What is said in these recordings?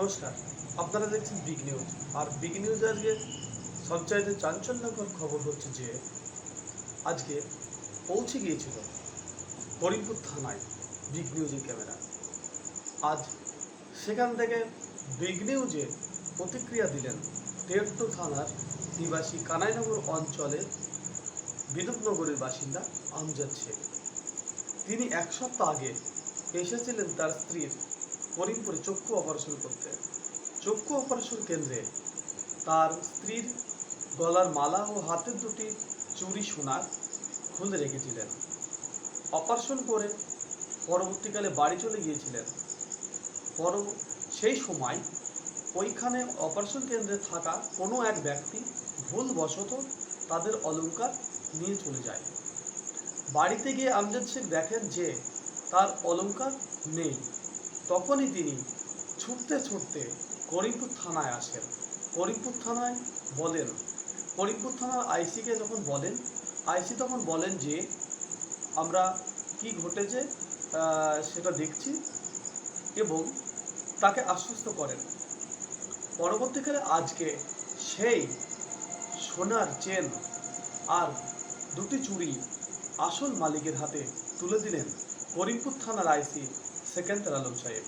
নমস্কার, আপনারা দেখছেন বিগ নিউজ আর বিগ নিউজ আজকে সবচাইতে চাঞ্চল্যকর খবর হচ্ছে যে, আজকে পৌঁছে গিয়েছিল করিমপুর থানায় বিগ নিউজের ক্যামেরা। আজ সেখান থেকে বিগ নিউজে প্রতিক্রিয়া দিলেন টেরটু থানার নিবাসী কানাইনগর অঞ্চলের বিদ্যুৎনগরের বাসিন্দা আমজাদ শেখ। তিনি এক সপ্তাহ আগে এসেছিলেন তার স্ত্রীর করিমপুরে চক্ষু অপারেশন করতে। চক্ষু অপারেশন কেন্দ্রে তার স্ত্রীর গলার মালা ও হাতের দুটি চুরি সোনার খুলে রেখেছিলেন। অপারেশন করে পরবর্তীকালে বাড়ি চলে গিয়েছিলেন। পর সেই সময় ওইখানে অপারেশন কেন্দ্রে থাকা কোনো এক ব্যক্তি ভুলবশত তাদের অলংকার নিয়ে চলে যায়। বাড়িতে গিয়ে আমজাদ শেখ দেখেন যে তার অলংকার নেই। তখনই তিনি ছুটতে ছুটতে করিমপুর থানায় আসেন। করিমপুর থানায় বলেন, করিমপুর থানার আইসিকে যখন বলেন, আইসি তখন বলেন যে, আমরা কি ঘটেছে সেটা দেখছি এবং তাকে আশ্বস্ত করেন। পরবর্তীকালে আজকে সেই সোনার চেন আর দুটি চুড়ি আসল মালিকের হাতে তুলে দিলেন করিমপুর থানার আইসি সেকেন্দার আলম সাহেব।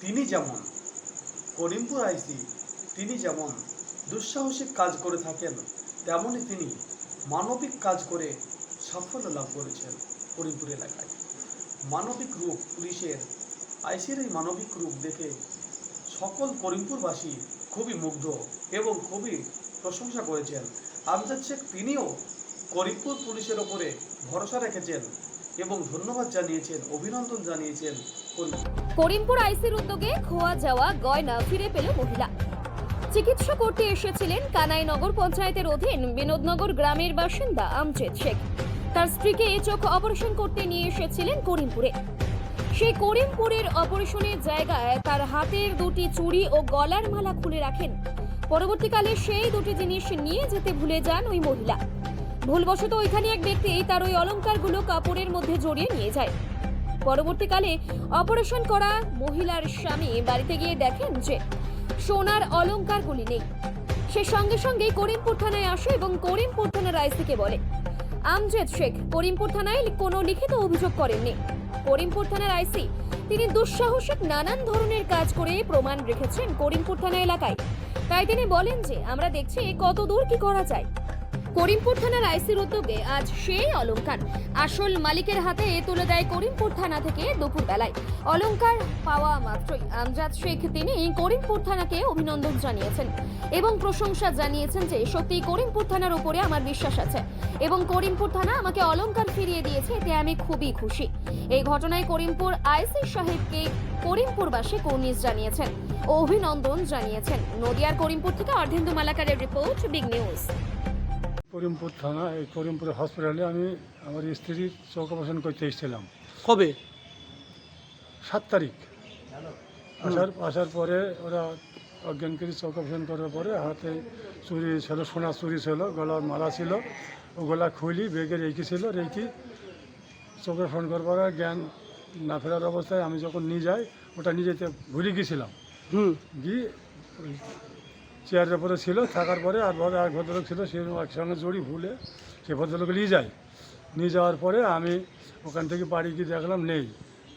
তিনি যেমন করিমপুর আইসি, তিনি যেমন দুঃসাহসিক কাজ করে থাকেন তেমনই তিনি মানবিক কাজ করে সাফল্য লাভ করেছেন করিমপুর এলাকায়। মানবিক রূপ পুলিশের, আইসির এই মানবিক রূপ দেখে সকল করিমপুরবাসী খুবই মুগ্ধ এবং খুবই প্রশংসা করেছেন। আমজাদ শেখ তিনিও করিমপুর পুলিশের ওপরে ভরসা রেখেছেন এবং ধন্যবাদ জানিয়েছেন, অভিনন্দন জানিয়েছেন করিমপুর আইসির উদ্যোগে খোয়া যাওয়া গয়না ফিরে পেল মহিলা। চিকিৎসা করতে এসেছিলেন কানাই নগর পঞ্চায়েতের অধীন বিনোদনগর গ্রামের বাসিন্দা আমজেদ শেখ। তার স্ত্রীকে চোখ অপারেশন করতে নিয়ে এসেছিলেন করিমপুরে। সেই করিমপুরের অপারেশনের জায়গায় তার হাতের দুটি চুড়ি ও গলার মালা খুলে রাখেন। পরবর্তীকালে সেই দুটি জিনিস নিয়ে যেতে ভুলে যান ওই মহিলা। ভুলবশত ওইখানে এক ব্যক্তি তার ওই অলংকারগুলো কাপড়ের মধ্যে জড়িয়ে নিয়ে যায়। পরবর্তীকালে অপারেশন করা মহিলার স্বামী বাড়িতে গিয়ে দেখেন যে সোনার অলংকারগুলি নেই। সে সঙ্গে সঙ্গেই করিমপুর থানায় আসে এবং করিমপুর থানার আইসিকে বলে, আমজেদ শেখ করিমপুর থানায় কোনো লিখিত অভিযোগ করেননি। করিমপুর থানার আইসি তিনি দুঃসাহসিক নানান ধরনের কাজ করে প্রমাণ রেখেছেন করিমপুর থানা এলাকায়। তাই তিনি বলেন যে, আমরা দেখছি কত দূর কি করা যায়। করিমপুর থানার আইসির উদ্যোগে আজ সেই অলঙ্কার আসল মালিকের হাতে তুলে দেয় করিমপুর থানা থেকে দুপুর বেলায়। অলংকার পাওয়া মাত্রই আমজাদ শেখ তিনি করিমপুর থানাকে অভিনন্দন জানিয়েছেন এবং প্রশংসা জানিয়েছেন যে সত্যি করিমপুর থানার উপরে আমার বিশ্বাস আছে এবং করিমপুর থানা আমাকে অলংকার ফিরিয়ে দিয়েছে, এতে আমি খুবই খুশি। এই ঘটনায় করিমপুর আইসি সাহেবকে করিমপুরবাসী কর্নিশ জানিয়েছেন, অভিনন্দন জানিয়েছেন। নদিয়ার করিমপুর থেকে অর্ধেন্দু মালাকারের রিপোর্ট, বিগ নিউজ। করিমপুর থানা এই করিমপুর হসপিটালে আমি আমার স্ত্রীর চোখ অপারেশন করতে এসেছিলাম। কবে? সাত তারিখ। আসার আসার পরে ওরা অজ্ঞান করে চোখ অপারেশন করার পরে হাতে চুরি ছিল সোনা চুরি ছিল গলার মালা ছিল ওগুলা খুলি বেগে রেখে ছিল রেখে চোখ অপারেশন করার পরে জ্ঞান না ফেরার অবস্থায় আমি যখন নিয়ে যাই ওটা নিয়ে যেতে ভুলে গেছিলাম। হুম। গিয়ে চেয়ারের উপরে ছিল থাকার পরে আর ভদ্র এক ভদ্রলোক ছিল সে একসঙ্গে জড়ি ভুলে সে ভদ্রলোক নিয়ে যায়। নিয়ে যাওয়ার পরে আমি ওখান থেকে বাড়ি গিয়ে দেখলাম নেই।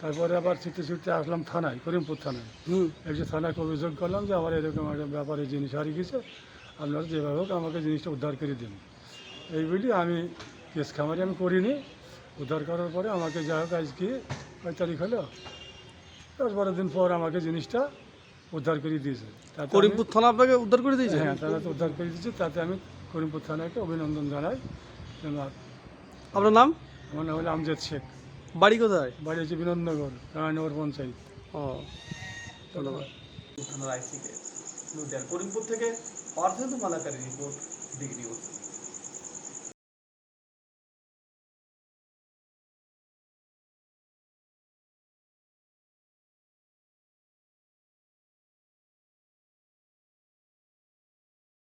তারপরে আবার ছুটতে ছুটতে আসলাম থানায় করিমপুর থানায়। হুম। একজন থানাকে অভিযোগ করলাম যে আমার এরকম একটা ব্যাপারে জিনিস হারিয়ে গেছে আপনারা যেভাবে হোক আমাকে জিনিসটা উদ্ধার করে দিন। এই বলি আমি কেস খামারি আমি করিনি। উদ্ধার করার পরে আমাকে যা হোক আজকে কয় তারিখ হলো? দশ বারো দিন পর আমাকে জিনিসটা উদ্ধার করে দিয়েছে। তাতে করিমপুর থানা আপনাকে উদ্ধার করে দিয়েছে? হ্যাঁ তারা তো উদ্ধার করে দিয়েছে। তাতে আমি করিমপুর থানাকে অভিনন্দন জানাই। ধন্যবাদ। আপনার নাম? আমার নাম হলো আমজাদ শেখ। বাড়ি কোথায়? বাড়ি হচ্ছে বিনন্দনগর রায়নগর পঞ্চায়েত। ও ধন্যবাদ। থানার আইসিকে করিমপুর থেকে অর্ধেন্দু মালাকারী রিপোর্ট নিউজ।